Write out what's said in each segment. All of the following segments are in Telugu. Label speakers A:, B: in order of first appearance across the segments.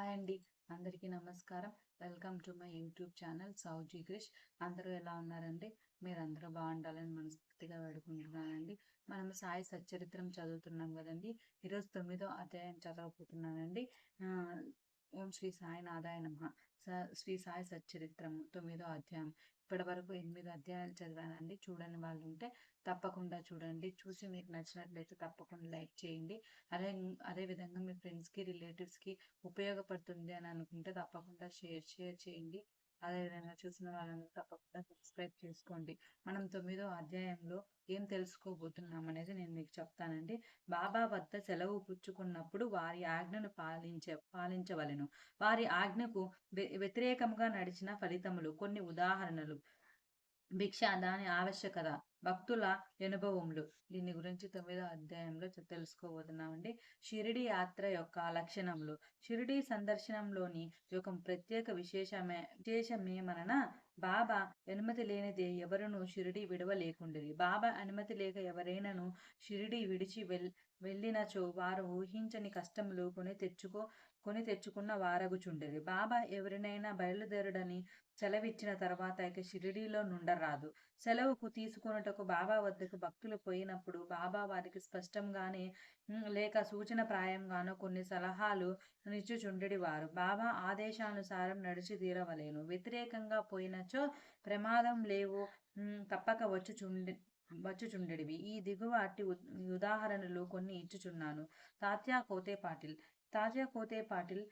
A: హాయ్ అండి. అందరికీ నమస్కారం. Welcome to my YouTube channel Sowji Krish. అందరూ ఎలా ఉన్నారండి? మీరు అందరూ బాగుండాలని మనస్ఫూర్తిగా వేడుకుంటున్నానండి. మనం సాయి సచ్చరిత్రం చదువుతున్నాం కదండి. ఈరోజు తొమ్మిదో అధ్యాయం చదవబోతున్నానండి. ఓం శ్రీ సాయి నాదాయ నమః. స- శ్రీ సాయి సచ్చరిత్రము తొమ్మిదో అధ్యాయం. ఇప్పటి వరకు ఎనిమిది అధ్యాయాలు చదివానండి. చూడని వాళ్ళు ఉంటే తప్పకుండా చూడండి. చూసి మీకు నచ్చినట్లయితే తప్పకుండా లైక్ చేయండి. అదే అదే విధంగా మీ ఫ్రెండ్స్కి రిలేటివ్స్కి ఉపయోగపడుతుంది అని అనుకుంటే తప్పకుండా షేర్ షేర్ చేయండి. అదేవిధంగా చూసిన వాళ్ళందరూ తప్పకుండా సబ్స్క్రైబ్ చేసుకోండి. మనం తొమ్మిదో అధ్యాయంలో ఏం తెలుసుకోబోతున్నాం అనేది నేను మీకు చెప్తానండి. బాబా వద్ద సెలవు పుచ్చుకున్నప్పుడు వారి ఆజ్ఞను పాలించే పాలించవలెను. వారి ఆజ్ఞకు వ్య- వ్యతిరేకంగా నడిచిన ఫలితములు కొన్ని ఉదాహరణలు. భిక్ష దాని ఆవశ్యకత. భక్తుల అనుభవములు దీని గురించి తొమ్మిదో అధ్యాయంలో తెలుసుకోబోతున్నామండి. షిరిడి యాత్ర యొక్క లక్షణములు. షిరిడి సందర్శనంలోని ఒక ప్రత్యేక విశేషమే విశేషమేమనన బాబా అనుమతి లేనిదే ఎవరును షిరిడి విడవలేకుండేది బాబా అనుమతి లేక ఎవరైనాను షిరిడి విడిచి వెల్ వెళ్ళినచో వారు ఊహించని కష్టములు కొని తెచ్చుకో కొని తెచ్చుకున్న వారగుచుండేది బాబా ఎవరినైనా బయలుదేరడని సెలవిచ్చిన తర్వాత ఇక షిరిడీలో నుండరాదు. సెలవుకు తీసుకొనుటకు బాబా వద్దకు భక్తులు పోయినప్పుడు బాబా వారికి స్పష్టంగానే లేక సూచన ప్రాయంగానో కొన్ని సలహాలు నిచ్చుచుండెడి వారు బాబా ఆదేశానుసారం నడిచి తీరవలేను. వ్యతిరేకంగా పోయినచో ప్రమాదం లేవు. తప్పక వచ్చుచుండి వచ్చుచుండెడివి. ఈ దిగువ అట్టి ఉ- ఉదాహరణలు కొన్ని ఇచ్చుచున్నాను. తాత్యా కోతే పాటిల్ తాజా కోతే పాటిల్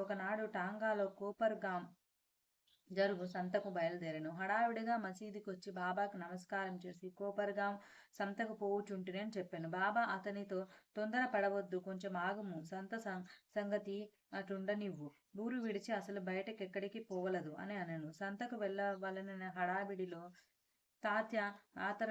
A: ఒకనాడు టాంగాలో కోపర్గామ్ జరుగు సంతకు బయలుదేరను. హడావిడిగా మసీదుకి వచ్చి బాబాకు నమస్కారం చేసి కోపరగా సంతకు పోవుచుంటునని చెప్పాను. బాబా అతనితో తొందర పడవద్దు కొంచెం ఆగుము సంత సం- సంగతి అటుండనివ్వు. ఊరు విడిచి అసలు బయటకి ఎక్కడికి పోవలదు అని అనను. సంతకు వెళ్ళవలన హడావిడిలో తాత్య ఆతర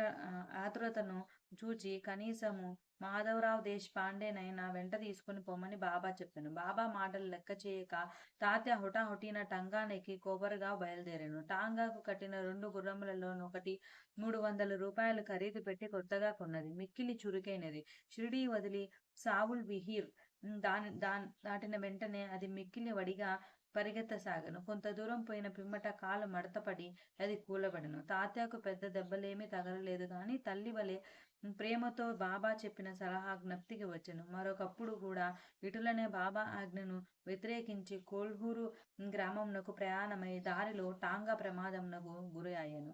A: ఆతురతను చూచి కనీసము మాధవరావు దేశ్ పాండేనైనా వెంట తీసుకుని పొమ్మని బాబా చెప్పాను. బాబా మాటలు లెక్క చేయక తాత్య హుటాహుటిన టంగానెక్కి కోబరగా బయలుదేరాను. టాంగాకు కట్టిన రెండు గుర్రములలో ఒకటి మూడు వందల రూపాయలు ఖరీదు పెట్టి కొత్తగా కొన్నది. మిక్కిలి చురుకైనది. షిరిడీ వదిలి సావుల్ విహీర్ దాని దాని దాటిన వెంటనే అది మిక్కిలి వడిగా పరిగెత్తసాగను. కొంత దూరం పోయిన పిమ్మట కాలు మడతపడి అది కూలబడను. తాతయ్యకు పెద్ద దెబ్బలేమీ తగలలేదు కానీ తల్లి వలె ప్రేమతో బాబా చెప్పిన సలహా జ్ఞప్తికి వచ్చెను. మరొకప్పుడు కూడా ఇటులనే బాబా ఆజ్ఞను వ్యతిరేకించి కోల్హూరు గ్రామంనకు ప్రయాణమై దారిలో టాంగా ప్రమాదంనకు గురి అయ్యాను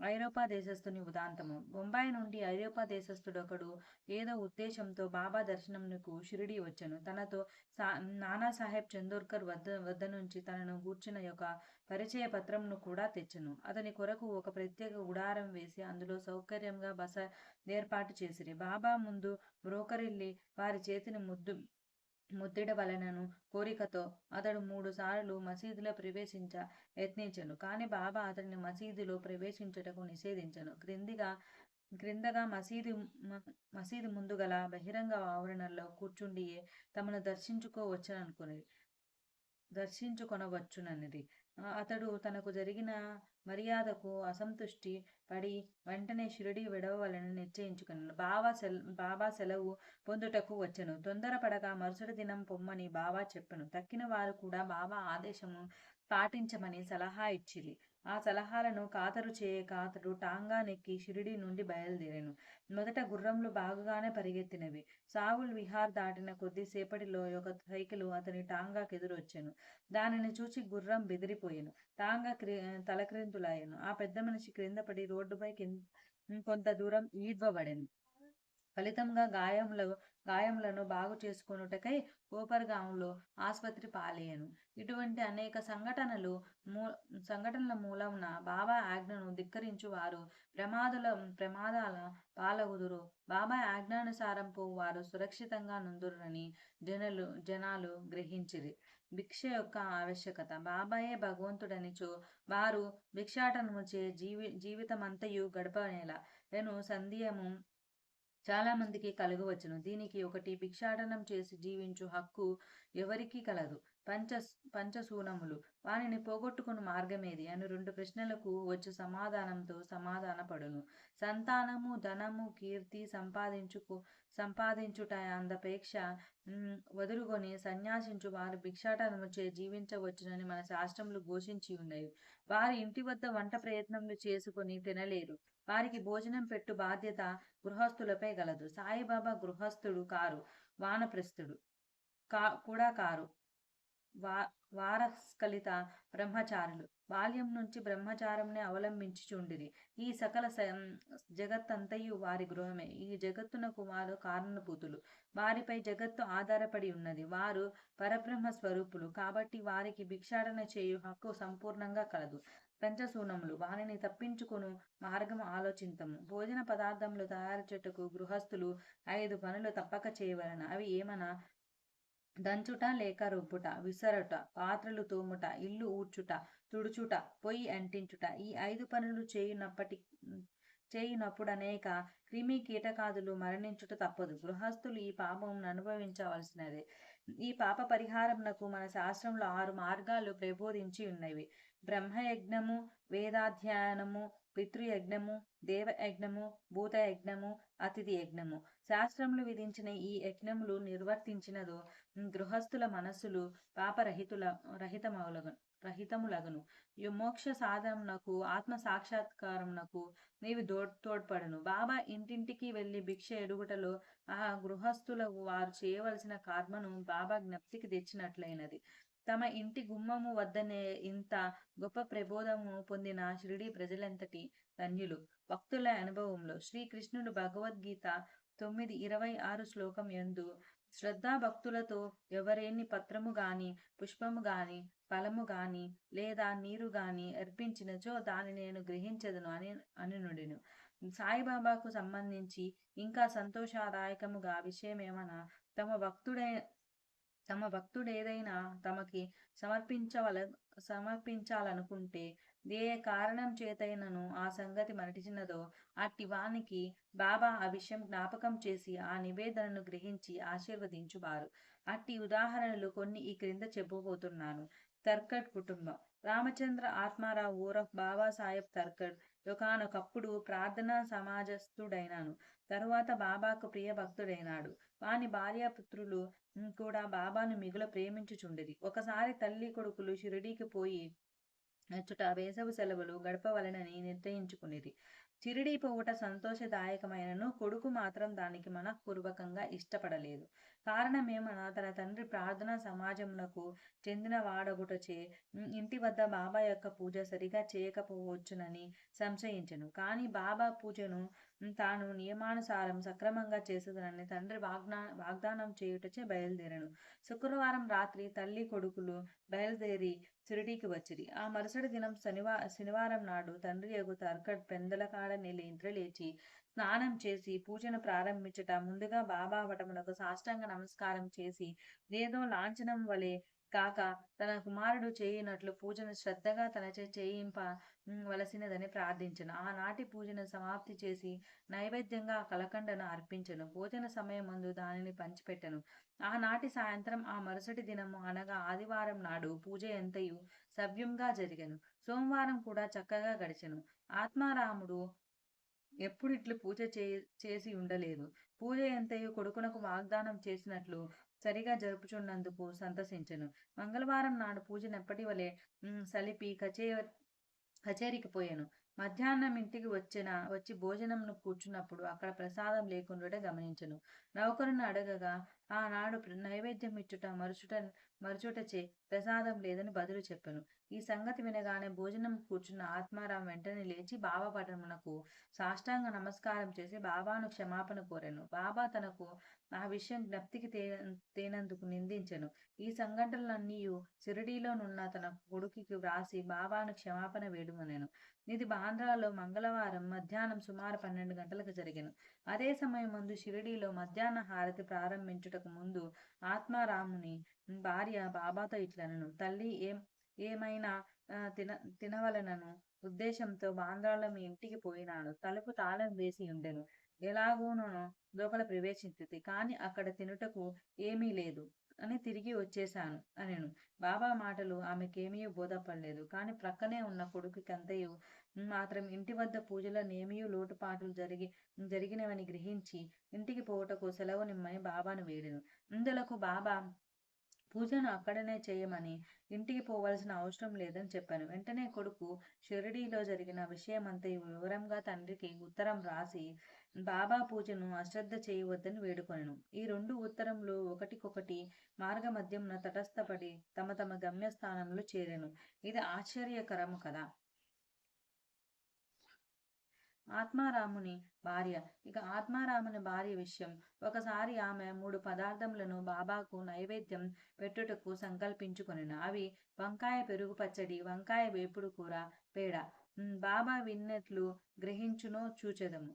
A: ఐరోపా దేశస్థుని ఉదాంతము. బొంబాయి నుండి ఐరోపా దేశస్థుడొకడు ఏదో ఉద్దేశంతో బాబా దర్శనంకు షిరిడి వచ్చాను. తనతో సా నానాసాహెబ్ చందోర్కర్ వద్ద వద్ద నుంచి తనను గూర్చిన యొక్క పరిచయ పత్రంను కూడా తెచ్చను. అతని కొరకు ఒక ప్రత్యేక గుడారం వేసి అందులో సౌకర్యంగా బస ఏర్పాటు చేసిరి. బాబా ముందు బ్రోకరిల్లి వారి చేతిని ముద్దు ముద్దిడవలెనను కోరికతో అతడు మూడు సార్లు మసీదులో ప్రవేశించ యత్నించను. కానీ బాబా అతడిని మసీదులో ప్రవేశించుటకు నిషేధించను. క్రిందిగా క్రిందగా మసీదు మసీదు ముందు గల బహిరంగ ఆవరణలో కూర్చుండియే తమను దర్శించుకోవచ్చుననుకునేది దర్శించుకొనవచ్చునన్నది అతడు తనకు జరిగిన మర్యాదకు అసంతుష్టి పడి వెంటనే షిరిడి విడవవలని నిశ్చయించుకున్నాను. బాబా సెల్ బాబా సెలవు పొందుటకు వచ్చను. తొందరపడగా మరుసటి దినం పొమ్మని బాబా చెప్పను. తక్కిన వారు కూడా బాబా ఆదేశము పాటించమని సలహా ఇచ్చిరి. ఆ సలహాలను ఖాతరు చేయక అతడు టాంగా నెక్కి షిరిడి నుండి బయలుదేరాను. మొదట గుర్రంలు బాగుగానే పరిగెత్తినవి. సావుల్ విహార్ దాటిన కొద్దిసేపటిలో ఒక సైకిలు అతని టాంగాకి ఎదురొచ్చాను దానిని చూచి గుర్రం బెదిరిపోయాను. టాంగా క్రి తలక్రిందులాయను ఆ పెద్ద మనిషి క్రింద పడి రోడ్డుపై కింద కొంత దూరం ఈడ్వబడెను. ఫలితంగా గాయంలో గాయములను బాగు చేసుకొనుటకై కోపర్గాంలో ఆసుపత్రి పాలేయను ఇటువంటి అనేక సంఘటనలు మూ సంఘటనల మూలమున బాబా ఆజ్ఞను ధిక్కరించు వారు ప్రమాదుల ప్రమాదాల పాలగుదురు. బాబా ఆజ్ఞానుసారం పోవు వారు సురక్షితంగా నుందురని జనులు జనాలు గ్రహించిరి. భిక్ష యొక్క ఆవశ్యకత. బాబాయే భగవంతుడనిచో వారు భిక్షాటనముచే జీవి జీవితమంతయు గడపనేలా. నేను సంధ్యము చాలా మందికి కలుగవచ్చును. దీనికి ఒకటి భిక్షాటనం చేసి జీవించు హక్కు ఎవరికీ కలదు. పంచ పంచసూనములు వానిని పోగొట్టుకుని మార్గమేది అని రెండు ప్రశ్నలకు వచ్చి సమాధానంతో సమాధానపడును. సంతానము ధనము కీర్తి సంపాదించుకు సంపాదించుట అందపేక్ష వదులుకొని సన్యాసించు వారు భిక్షాటనము చే జీవించవచ్చునని మన శాస్త్రములు ఘోషించి ఉన్నాయి వారి ఇంటి వద్ద వంట ప్రయత్నములు చేసుకొని తినలేరు. వారికి భోజనం పెట్టు బాధ్యత గృహస్థులపై గలదు. సాయిబాబా గృహస్థుడు కారు వానప్రస్థుడు కా కూడా కారు. వా వారస్కలిత బ్రహ్మచారులు. బాల్యం నుంచి బ్రహ్మచారంనే అవలంబించుచుండిరి. ఈ సకల జగత్తంతయు వారి గృహమే. ఈ జగత్తునకు వారు కారణభూతులు. వారిపై జగత్తు ఆధారపడి ఉన్నది. వారు పరబ్రహ్మ స్వరూపులు కాబట్టి వారికి భిక్షాటన చేయు హక్కు సంపూర్ణంగా కలదు. పంచసూనములు వారిని తప్పించుకొను మార్గం ఆలోచింతము. భోజన పదార్థములు తయారు చెట్టుకు గృహస్థులు ఐదు పనులు తప్పక చేయవలన. అవి ఏమనా? దంచుట లేక రుబ్బుట విసరట పాత్రలు తోముట ఇల్లు ఊడ్చుట తుడుచుట పొయ్యి అంటించుట. ఈ ఐదు పనులు చేయునప్పటి చేయునప్పుడు అనేక క్రిమి కీటకాదులు మరణించుట తప్పదు. గృహస్థులు ఈ పాపమును అనుభవించవలసినదే. ఈ పాప పరిహారమునకు మన శాస్త్రంలో ఆరు మార్గాలు ప్రబోధించి ఉన్నవి. బ్రహ్మయజ్ఞము వేదాధ్యయనము పితృయజ్ఞము దేవయజ్ఞము భూతయజ్ఞము అతిథి యజ్ఞము శాస్త్రములు విధించిన ఈ యజ్ఞములు నిర్వర్తించినదో గృహస్థుల మనస్సులు పాపరహితుల రహితమగులగు రహితములగను. మోక్ష సాధనకు ఆత్మ సాక్షాత్కారమునకు నీవి దో తోడ్పడును. బాబా ఇంటింటికి వెళ్ళి భిక్ష ఎడుగుటలో ఆ గృహస్థులకు వారు చేయవలసిన కర్మను బాబా జ్ఞప్తికి తెచ్చినట్లయినది. తమ ఇంటి గుమ్మము వద్దనే ఇంత గొప్ప ప్రబోధము పొందిన షిరిడి ప్రజలంతటి ధన్యులు. భక్తుల అనుభవంలో శ్రీకృష్ణుడు భగవద్గీత తొమ్మిది ఇరవై ఆరు శ్లోకం యందు శ్రద్ధా భక్తులతో ఎవరేని పత్రము గాని పుష్పము గాని ఫలము గాని లేదా నీరు గాని అర్పించినచో దాని నేను గ్రహించదును అని అనునుడిను. సాయిబాబాకు సంబంధించి ఇంకా సంతోషదాయకముగా విషయమేమన తమ భక్తుడై తమ భక్తుడేదైనా తమకి సమర్పించవల సమర్పించాలనుకుంటే ఏ కారణం చేతైనను ఆ సంగతి మరటిచినదో అట్టి వానికి బాబా ఆ విషయం జ్ఞాపకం చేసి ఆ నివేదనను గ్రహించి ఆశీర్వదించువారు. అట్టి ఉదాహరణలు కొన్ని ఈ క్రింద చెప్పబోతున్నాను. తర్కడ్ కుటుంబం. రామచంద్ర ఆత్మారావు ఊరఫ్ బాబాసాహెబ్ తర్కడ్ ఒకనొకప్పుడు ప్రార్థనా సమాజస్థుడైనాను. తరువాత బాబాకు ప్రియ భక్తుడైనాడు. వాని భార్యాపుత్రులు కూడా బాబాను మిగుల ప్రేమించుచుండేది. ఒకసారి తల్లి కొడుకులు షిరిడీకి పోయి అచ్చుట వేసవి సెలవులు గడపవలెనని నిర్ణయించుకునేది. షిరిడీ పోవుట సంతోషదాయకమైనను కొడుకు మాత్రం దానికి మనఃపూర్వకంగా ఇష్టపడలేదు. కారణమేమనా తన తండ్రి ప్రార్థన సమాజమునకు చెందిన వాడగుటచే ఇంటి వద్ద బాబా యొక్క పూజ సరిగా చేయకపోవచ్చునని సంశయించను. కానీ బాబా పూజను తాను నియమానుసారం సక్రమంగా చేసేదనని తండ్రి వాగ్నా వాగ్దానం చేయుటచే బయలుదేరను. శుక్రవారం రాత్రి తల్లి కొడుకులు బయలుదేరి షిరిడీకి వచ్చిరి. ఆ మరుసటి దినం శనివా శనివారం నాడు తండ్రి ఎగు తర్కడ్ పెందలకాడ నిలింత్ర లేచి స్నానం చేసి పూజను ప్రారంభించట ముందుగా బాబా వటమునకు సాష్టాంగ నమస్కారం చేసి ఏదో లాంఛనం వలె కాక తన కుమారుడు చేయనట్లు పూజను శ్రద్ధగా తనచే చేయింప వలసినదని ప్రార్థించను. ఆనాటి పూజను సమాప్తి చేసి నైవేద్యంగా ఆ కలకండను అర్పించను. భోజన సమయం ముందు దానిని పంచిపెట్టెను. ఆనాటి సాయంత్రం ఆ మరుసటి దినము అనగా ఆదివారం నాడు పూజ ఎంతయు సవ్యంగా జరిగను. సోమవారం కూడా చక్కగా గడిచెను. ఆత్మారాముడు ఎప్పుడు ఇట్లు పూజ చే చేసి ఉండలేదు. పూజ ఎంతయో కొడుకునకు వాగ్దానం చేసినట్లు సరిగా జరుపుచున్నందుకు సంతసించను. మంగళవారం నాడు పూజనెప్పటి వలె సలిపి కచే కచేరికి పోయాను. మధ్యాహ్నం ఇంటికి వచ్చిన వచ్చి భోజనంను కూర్చున్నప్పుడు అక్కడ ప్రసాదం లేకుండా గమనించను. నౌకరుని అడగగా ఆనాడు నైవేద్యం ఇచ్చుట మరుచుట మరుచుటచే ప్రసాదం లేదని బదులు చెప్పాను. ఈ సంగతి వినగానే భోజనం కూర్చున్న ఆత్మారాం వెంటనే లేచి బాబా పటమునకు సాష్టాంగ నమస్కారం చేసి బాబాను క్షమాపణ కోరాను. బాబా తనకు ఆ విషయం జ్ఞప్తికి తే తేనందుకు నిందించెను. ఈ సంఘటనలన్నీయు షిరిడీలోనున్న తన కొడుకుకి వ్రాసి బాబాను క్షమాపణ వేడుమనెను ఇది బాంద్రాలో మంగళవారం మధ్యాహ్నం సుమారు పన్నెండు గంటలకు జరిగాను. అదే సమయం ముందు షిరిడీలో మధ్యాహ్న హారతి ప్రారంభించుటకు ముందు ఆత్మారాముని భార్య బాబాతో ఇట్లనను. తల్లి ఏం ఏమైనా తిన తినవలనను ఉద్దేశంతో బాంద్రాలో మీ ఇంటికి పోయినాను తలుపు తాళం వేసి ఉండెను. ఎలాగోనో లోపల ప్రవేశించింది. కానీ అక్కడ తినుటకు ఏమీ లేదు. అని తిరిగి వచ్చేశాను అనెను. బాబా మాటలు ఆమెకేమీ బోధపడలేదు. కానీ ప్రక్కనే ఉన్న కొడుకుకంతయు మాత్రం ఇంటి వద్ద పూజలనేమీ లోటుపాట్లు జరిగి జరిగినవని గ్రహించి ఇంటికి పోవుటకు సెలవు నిమ్మని బాబాను వేడెను. ఇందులకు బాబా పూజను అక్కడనే చేయమని ఇంటికి పోవలసిన అవసరం లేదని చెప్పాను. వెంటనే కొడుకు షిరిడీలో జరిగిన విషయమంతా వివరంగా తండ్రికి ఉత్తరం రాసి బాబా పూజను అశ్రద్ధ చేయవద్దని వేడుకొనను. ఈ రెండు ఉత్తరంలో ఒకటికొకటి మార్గమధ్యంన తటస్థపడి తమ తమ గమ్యస్థానంలో చేరెను. ఇది ఆశ్చర్యకరము కదా! ఆత్మారాముని భార్య. ఇక ఆత్మారాముని భార్య విషయం. ఒకసారి ఆమె మూడు పదార్థములను బాబాకు నైవేద్యం పెట్టుటకు సంకల్పించుకొనిన. అవి వంకాయ పెరుగు పచ్చడి వంకాయ వేపుడు కూర పేడ. బాబా విన్నట్లు గ్రహించునో చూచెదము.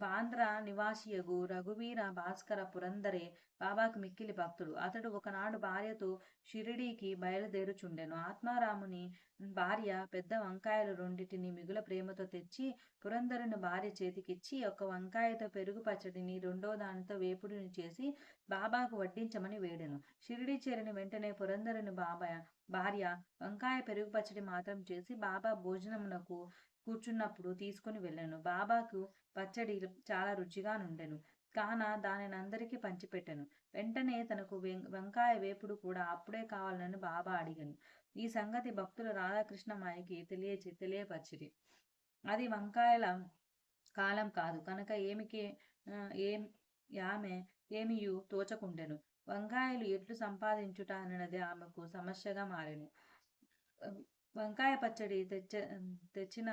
A: బాంద్రా నివాసియగు రఘువీర భాస్కర పురందరే బాబాకు మిక్కిలి భక్తుడు. అతడు ఒకనాడు భార్యతో షిరిడీకి బయలుదేరుచుండెను. ఆత్మారాముని భార్య పెద్ద వంకాయలు రెండిటిని మిగుల ప్రేమతో తెచ్చి పురందరుని భార్య చేతికిచ్చి ఒక వంకాయతో పెరుగు పచ్చడిని రెండో దానితో వేపుడిని చేసి బాబాకు వడ్డించమని వేడెను. షిరిడి చేరిన వెంటనే పురందరుని బాబా భార్య వంకాయ పెరుగు పచ్చడి మాత్రం చేసి బాబా భోజనమునకు కూర్చున్నప్పుడు తీసుకుని వెళ్ళాను. బాబాకు పచ్చడి చాలా రుచిగా నుండెను కాన దానిని అందరికీ పంచిపెట్టెను. వెంటనే తనకు వెం- వంకాయ వేపుడు కూడా అప్పుడే కావాలని బాబా అడిగాను. ఈ సంగతి భక్తుల రాధాకృష్ణమాయకి తెలియచి తెలియపరిచిరి. అది వంకాయల కాలం కాదు. కనుక ఏమికి ఏం ఆమె ఏమియు తోచకుండెను. వంకాయలు ఎట్లు సంపాదించుట అన్నది ఆమెకు సమస్యగా మారెను. వంకాయ పచ్చడి తెచ్చ తెచ్చిన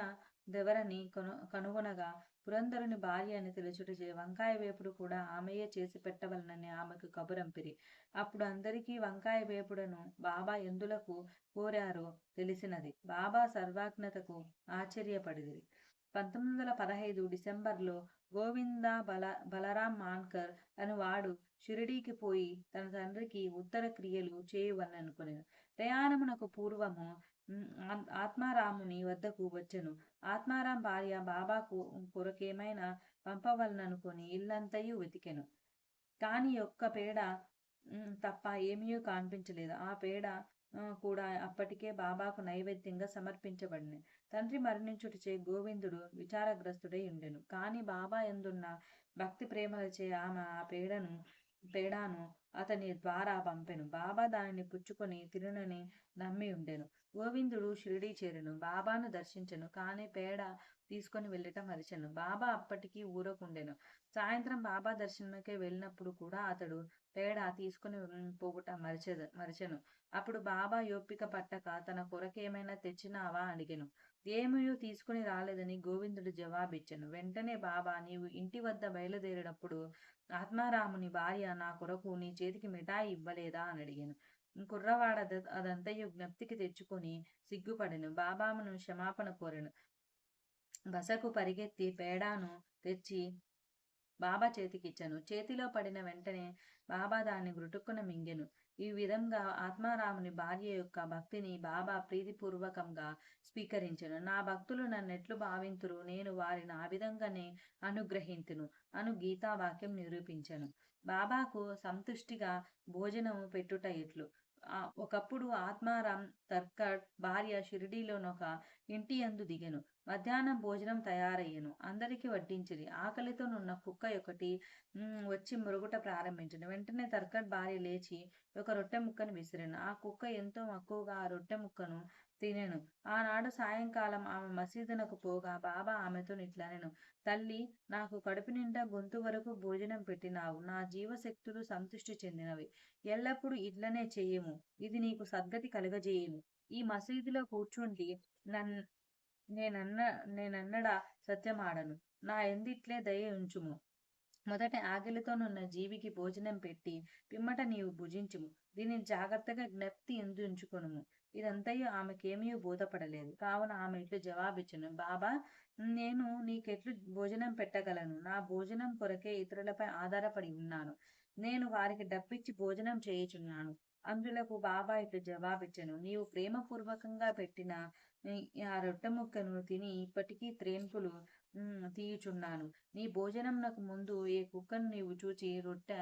A: దెవరని కను కనుగొనగా పురంధరుని భార్య అని తెలుచుటచే వంకాయ వేపుడు కూడా ఆమెయే చేసి పెట్టవలనని ఆమెకు కబురంపిరి అప్పుడు అందరికీ వంకాయ వేపుడను బాబా ఎందులకు కోరారో తెలిసినది. బాబా సర్వాజ్ఞతకు ఆశ్చర్యపడిది పంతొమ్మిది వందల పదహైదు డిసెంబర్లో గోవింద బల బలరాం మాన్కర్ అని వాడు షిరిడీకి పోయి తన తండ్రికి ఉత్తర క్రియలు చేయవలననుకునేను ప్రయాణమునకు పూర్వము ఆత్మారాముని వద్దకు వచ్చెను. ఆత్మారాం భార్య బాబాకు కొరకేమైనా పంపవలననుకొని ఇల్లంతయు వెతికెను. కాని ఒక్క పేడ తప్ప ఏమీ కనిపించలేదు. ఆ పేడ కూడా అప్పటికే బాబాకు నైవేద్యంగా సమర్పించబడింది తండ్రి మరణించుటచే గోవిందుడు విచారగ్రస్తుడై ఉండెను. కాని బాబా ఎందున్న భక్తి ప్రేమలచే ఆమె ఆ పేడను పేడాను అతని ద్వారా పంపెను. బాబా దానిని పుచ్చుకొని తిరునని నమ్మి ఉండెను. గోవిందుడు షిరిడీ చేరెను. బాబాను దర్శించెను. కానీ పేడ తీసుకొని వెళ్ళటం మరిచెను. బాబా అప్పటికి ఊరకుండెను. సాయంత్రం బాబా దర్శనమకే వెళ్ళినప్పుడు కూడా అతడు పేడ తీసుకుని పోగుట పోవుట మరిచెను. అప్పుడు బాబా యోపిక పట్టక తన కొరకేమైనా తెచ్చినావా అడిగెను. ఏమయో తీసుకుని రాలేదని గోవిందుడు జవాబిచ్చెను. వెంటనే బాబా నీవు ఇంటి వద్ద బయలుదేరినప్పుడు ఆత్మారాముని భార్య నా కొరకు నీ చేతికి మిఠాయి ఇవ్వలేదా అని అడిగాను. కుర్రవాడ అద- అదంతయు జ్ఞప్తికి తెచ్చుకొని సిగ్గుపడెను. బాబామును క్షమాపణ కోరెను. బసకు పరిగెత్తి పేడాను తెచ్చి బాబా చేతికిచ్చాను. చేతిలో పడిన వెంటనే బాబా దాన్ని గురుటుక్కున మింగెను. ఈ విధంగా ఆత్మారాముని భార్య యొక్క భక్తిని బాబా ప్రీతిపూర్వకంగా స్వీకరించను. నా భక్తులు నన్నెట్లు భావింతురు? నేను వారిని ఆ విధంగానే అనుగ్రహింతును అను గీతావాక్యం నిరూపించను. బాబాకు సంతుష్టిగా భోజనము పెట్టుట ఎట్లు? ఒకప్పుడు ఆత్మారాం తర్కట్ భార్య షిరిడీలోనొక ఇంటి యందు దిగెను. మధ్యాహ్నం భోజనం తయారయ్యెను. అందరికీ వడ్డించిరి. ఆకలితో నున్న కుక్క ఒకటి వచ్చి మురుగుట ప్రారంభించను. వెంటనే తర్కట్ భార్య లేచి ఒక రొట్టె ముక్కను విసిరాను. ఆ కుక్క ఎంతో మక్కువగా ఆ రొట్టె ముక్కను తినెను. ఆనాడు సాయంకాలం ఆమె మసీదునకు పోగా బాబా ఆమెతో నిట్లనెను. తల్లి నాకు కడుపు నిండా గొంతు వరకు భోజనం పెట్టినావు. నా జీవశక్తులు సంతృష్టి చెందినవి. ఎల్లప్పుడూ ఇట్లనే చెయ్యము ఇది నీకు సద్గతి కలుగజేయను. ఈ మసీదులో కూర్చుండి నన్ నేనన్న నేనన్నడా సత్యమాడను. నా ఎందిట్లే దయ ఉంచుము? మొదట ఆకలితోనున్న జీవికి భోజనం పెట్టి పిమ్మట నీవు భుజించుము. దీనిని జాగ్రత్తగా జ్ఞప్తి ఎందు ఉంచుకొనుము. ఇదంతయు ఆమెకేమీ బోధపడలేదు. కావున ఆమె ఇట్లు జవాబిచ్చును. బాబా నేను నీకెట్లు భోజనం పెట్టగలను. నా భోజనం కొరకే ఇతరులపై ఆధారపడి ఉన్నాను. నేను వారికి డబ్బిచ్చి భోజనం చేయుచున్నాను. అందులకు బాబా ఇట్లు జవాబిచ్చను. నీవు ప్రేమపూర్వకంగా పెట్టిన ఆ రొట్టె ముక్కను తిని ఇప్పటికీ త్రేన్పులు తీయుచున్నాను. నీ భోజనంనకు ముందు ఏ కుక్కను నీవు చూచి రొట్టె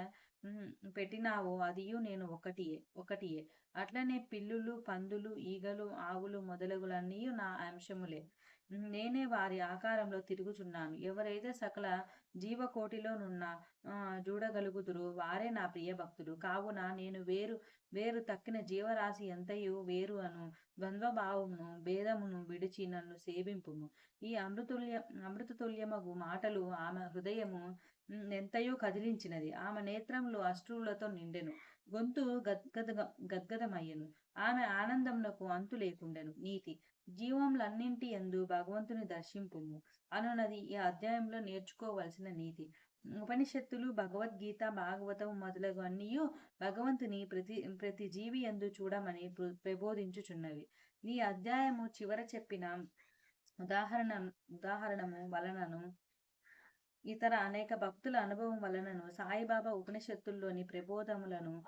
A: పెట్టినావో అదియు నేను ఒకటియే ఒకటియే. అట్లనే పిల్లులు పందులు ఈగలు ఆవులు మొదలగులన్నీ నా అంశములే. నేనే వారి ఆకారంలో తిరుగుచున్నాను. ఎవరైతే సకల జీవకోటిలోనున్న ఆ, చూడగలుగుదురు వారే నా ప్రియ భక్తులు. కావున నేను వేరు వేరు తక్కిన జీవరాశి ఎంతయో వేరు అను ద్వంద్వభావమును భేదమును విడిచి నన్ను సేవింపుము. ఈ అమృతుల్య అమృతతుల్యమగు మాటలు ఆమె హృదయము ఎంతయో కదిలించినది. ఆమె నేత్రములు అశ్రువులతో నిండెను. గొంతు గద్గద గద్గదమయ్యను. ఆమె ఆనందమునకు అంతు లేకుండెను నీతి జీవములన్నింటి ఎందు భగవంతుని దర్శింపుము. అనున్నది ఈ అధ్యాయంలో నేర్చుకోవలసిన నీతి. ఉపనిషత్తులు భగవద్గీత భాగవతం మొదలగు అన్నీ భగవంతుని ప్రతి ప్రతి జీవి ఎందు చూడమని ప్ర- ప్రబోధించుచున్నవి. ఈ అధ్యాయము చివర చెప్పిన ఉదాహరణ ఉదాహరణము వలనను ఇతర అనేక భక్తుల అనుభవం వలనను సాయిబాబా ఉపనిషత్తుల్లోని ప్రబోధములను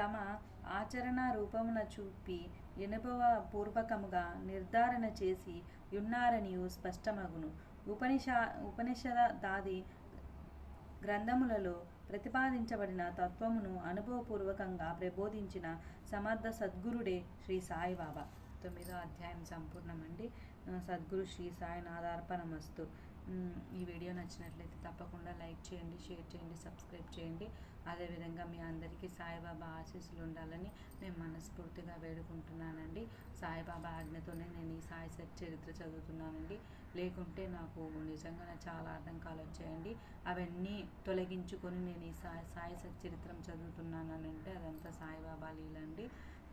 A: తమ ఆచరణ రూపమున చూపి ఎనుభవ పూర్వకముగా నిర్ధారణ చేసి యున్నారనియు స్పష్టమగును. ఉపనిషా ఉపనిషదాది గ్రంథములలో ప్రతిపాదించబడిన తత్వమును అనుభవపూర్వకంగా ప్రబోధించిన సమర్థ సద్గురుడే శ్రీ సాయిబాబా తొమ్మిదో అధ్యాయం సంపూర్ణమండి. సద్గురు శ్రీ సాయి నాదార్పణమస్తు ఈ వీడియో నచ్చినట్లయితే తప్పకుండా లైక్ చేయండి షేర్ చేయండి సబ్స్క్రైబ్ చేయండి. అదేవిధంగా మీ అందరికీ సాయిబాబా ఆశీస్సులు ఉండాలని నేను మనస్ఫూర్తిగా వేడుకుంటున్నానండి. సాయిబాబా ఆజ్ఞతోనే నేను ఈ సాయి సత్ చరిత్ర చదువుతున్నానండి. లేకుంటే నాకు నిజంగా చాలా ఆటంకాలు వచ్చాయండి. అవన్నీ తొలగించుకొని నేను ఈ సాయి సాయి సచ్చరిత్రం చదువుతున్నానంటే అదంతా సాయిబాబా లీలండి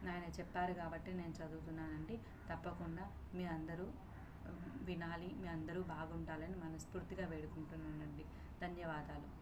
A: ఆయన చెప్పారు కాబట్టి నేను చదువుతున్నానండి. తప్పకుండా మీ అందరూ వినాలి మీ అందరూ బాగుండాలని మనస్ఫూర్తిగా వేడుకుంటున్నానండి. ధన్యవాదాలు.